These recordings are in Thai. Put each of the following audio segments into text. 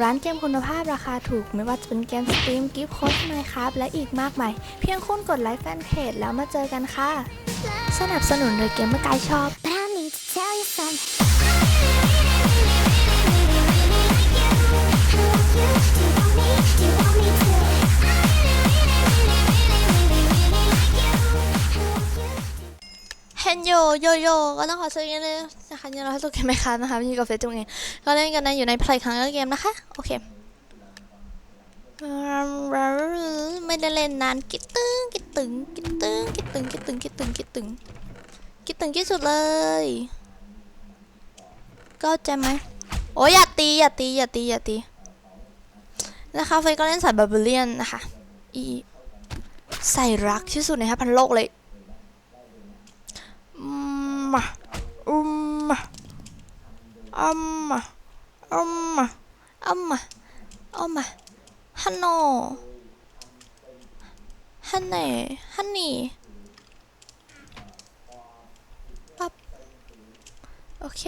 ร้านเกมคุณภาพราคาถูกไม่ว่าจะเป็นเกมสตรีมกิฟต์โค้ดไมครับและอีกมากมายเพียงคุณกดไลค์แฟนเพจแล้วมาเจอกันค่ะ สนับสนุนโดยเกมเมอร์กายชอบ โยโยโยก็ต้องขอสวัสดีเลยนะคะยินดีต้อนรับสู่เกมไมคะนะคะพี่กาแฟซจุงเองก็เล่นกันนะอยู่ในเพลย์ครั้งเกมนะคะ โอเค ไม่ได้เล่นนานกิดตึงกิดตึงกิดตึงกิดตึงกิดตึงกิดตึงกิดตึงกิดตึงที่สุดเลยก็ใจไหมโอ้ยอย่าตีอย่าตีอย่าตีอย่าตีนะคะเฟยก็เล่นสายบาร์เลียนนะคะอีใส่รักที่สุดในห้าพันโลกเลย มมอืมมอัมมอัมมอัมมอัมมฮันโนฮันเน่ฮันนี่ปั๊บโอเค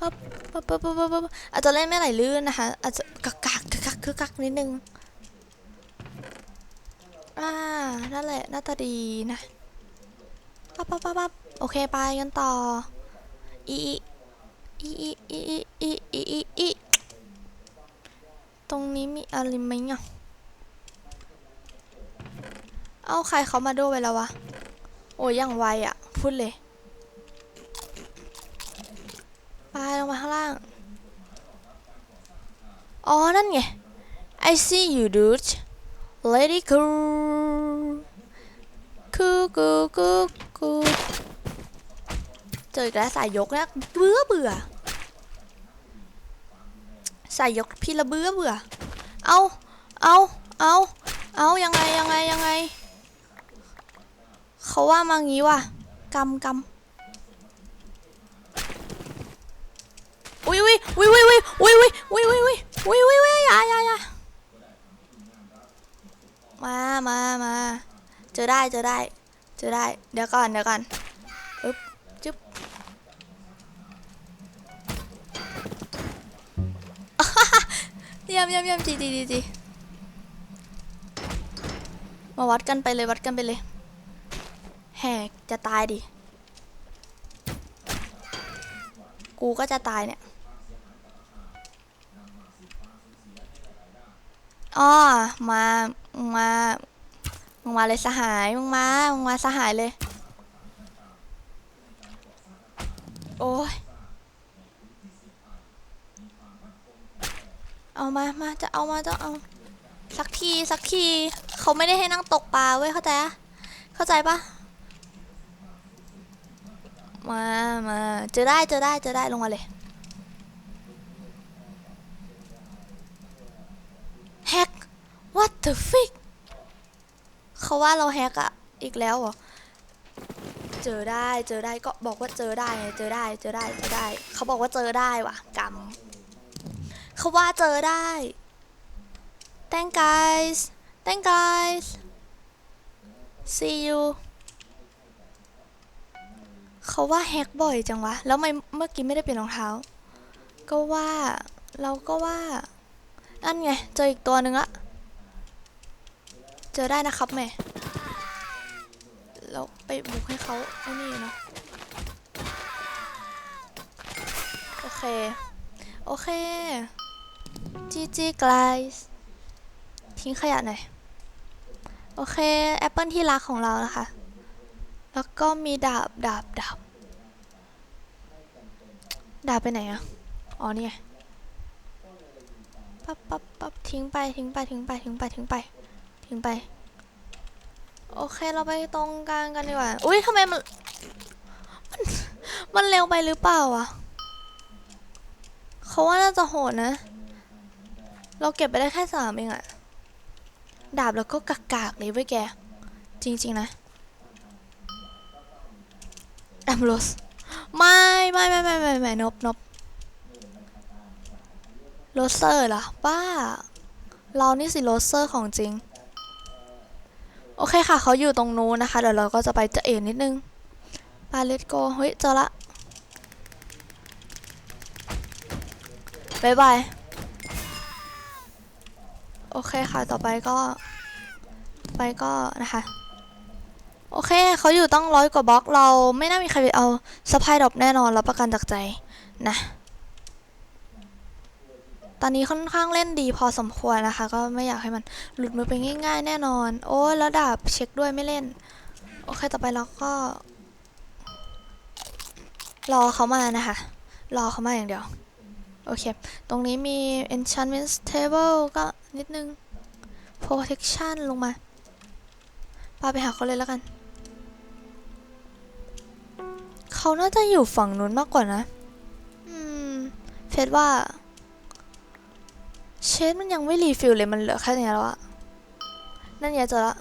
ปั๊บปั๊บปั๊บปั๊บปั๊บปั๊บอาจจะเล่นไม่ไหลลื่นนะคะอาจจะกักกักกักกักคือกักนิดนึงอ่านั่นแหละหน้าตาดีนะปั๊บปั๊บปั๊บปั๊บ โอเคไปกันต่ออีอีอีอีอีอีอีอีอีตรงนี้มีอะไรไหมอะเอาใครเขามาด้วยไปแล้ววะ โอ้ยยังไวอะ พูดเลยไปลงมาข้างล่าง อ๋อ นั่นไง I see you dude Lady cool กูกูกูกู เจอกแล้วสายยกนะเบื่อเบื่อสายยกพี่ละเบื่อเบื่อ เอาเอาเอาเอายังไงยังไงยังไง เขาว่ามางี้ว่ะกำกำอุ้ยอุ้ยอุ้ยอุ้ยอุ้ยอุ้ยอุ้ยอุ้ยอุ้ยอุ้ยอุ้ยอุ้ยอย่าอย่าอย่ามามามาเจอได้เจอได้ เจอได้ เดี๋ยวก่อนเดี๋ยวก่อน ยี่ยมเยี่ยมเยี่ยมจีจีจีจีมาวัดกันไปเลยวัดกันไปเลย แหกจะตายดิ กูก็จะตายเนี่ยอ้อมา มา มึงมาเลยสหาย มึงมา มึงมาสหายเลย โอ้ย เอามา มาจะเอามาจะเอา สักทีสักทีเขาไม่ได้ให้นั่งตกปลาเว้ยเข้าใจอะเข้าใจปะมามาเจอได้เจอได้เจอได้ลงมาเลยแฮก what the fuck เขาว่าเราแฮกอะอีกแล้วเหรอเจอได้เจอได้ก็บอกว่าเจอได้ไงเจอได้เจอได้เจอได้ เขาบอกว่าเจอได้ว่ะกรรม เขาว่าเจอได้ thank guys thank guys see you เขาว่าแฮกบ่อยจังวะ แล้วไม่เมื่อกี้ไม่ได้เปลี่ยนรองเท้า ก็ว่า เราก็ว่านั่นไง เจออีกตัวหนึ่งละเจอได้นะครับแม่เราไปบุกให้เขาไอ้นี่เนาะโอเค โอเค จีจีไกลทิ้งขยะหน่อย โอเค แอปเปิลที่รักของเรานะคะ แล้วก็มีดาบดาบดาบดาบไปไหนอะอ๋อนี่ไงปั๊บปั๊บปั๊บทิ้งไปทิ้งไปทิ้งไปทิ้งไปทิ้งไปทิ้งไป โอเคเราไปตรงกลางกันดีกว่า อุ้ยทำไมมัน มัน มันเร็วไปหรือเปล่าอะเขาว่าน่าจะโหดนะ เราเก็บไปได้แค่สามเองอะดาบแล้วก็กากๆเลยเว้ยแก จริง ๆ นะแอมโรสไม่ไม่ไม่ไม่ไม่ไม่นบนบโรเซอร์เหรอบ้า เรานี่สิโรเซอร์ของจริง โอเคค่ะเขาอยู่ตรงนู้นนะคะ เดี๋ยวเราก็จะไปเจาเอ็นนิดนึงปาเลตโกเฮ้ยเจอละบายบาย โอเคค่ะ ต่อไปก็ ไปก็นะคะ โอเค เขาอยู่ตั้งร้อยกว่าบล็อก เราไม่น่ามีใครไปเอาสปายดรอปแน่นอนรับประกันจากใจนะ ตอนนี้ค่อนข้างเล่นดีพอสมควรนะคะ ก็ไม่อยากให้มันหลุดมือไปง่าย ๆ แน่นอน โอ้แล้วดาบเช็คด้วยไม่เล่น โอเค ต่อไปเราก็ รอเขามานะคะ รอเขามาอย่างเดียว โอเค ตรงนี้มี enchantment table ก็นิดนึง protection ลงมาปาไปหาเขาเลยแล้วกัน เขาน่าจะอยู่ฝั่งนู้นมากกว่านะ อืมเฟซว่า เชดมันยังไม่รีฟิลเลยมันเหลือแค่นี้แล้วอะนั่นไงเจอละ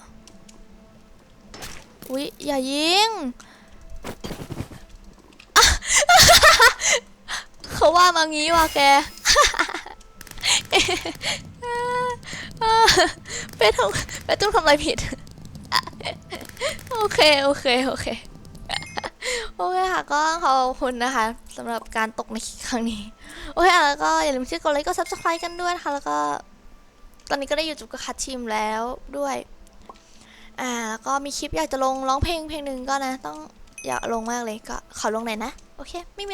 อุ๊ย อย่ายิง เขาว่ามางี้ว่ะแก ไปทำไปต้องทำอะไรผิด โอเค โอเค โอเค โอเคค่ะก็ขอบคุณนะคะสำหรับการตกในครั้งนี้ โอเคแล้วก็อย่าลืมที่กดไลค์กด subscribe กันด้วยนะคะ แล้วก็ ตอนนี้ก็ได้อยู่จุดกับคัดทีมแล้วด้วยอ่าแล้วก็มีคลิปอยากจะลงร้องเพลงเพลงหนึ่งก็นะ ต้องอยากลงมากเลยก็ขอลงหน่อยนะ โอเคไม่มี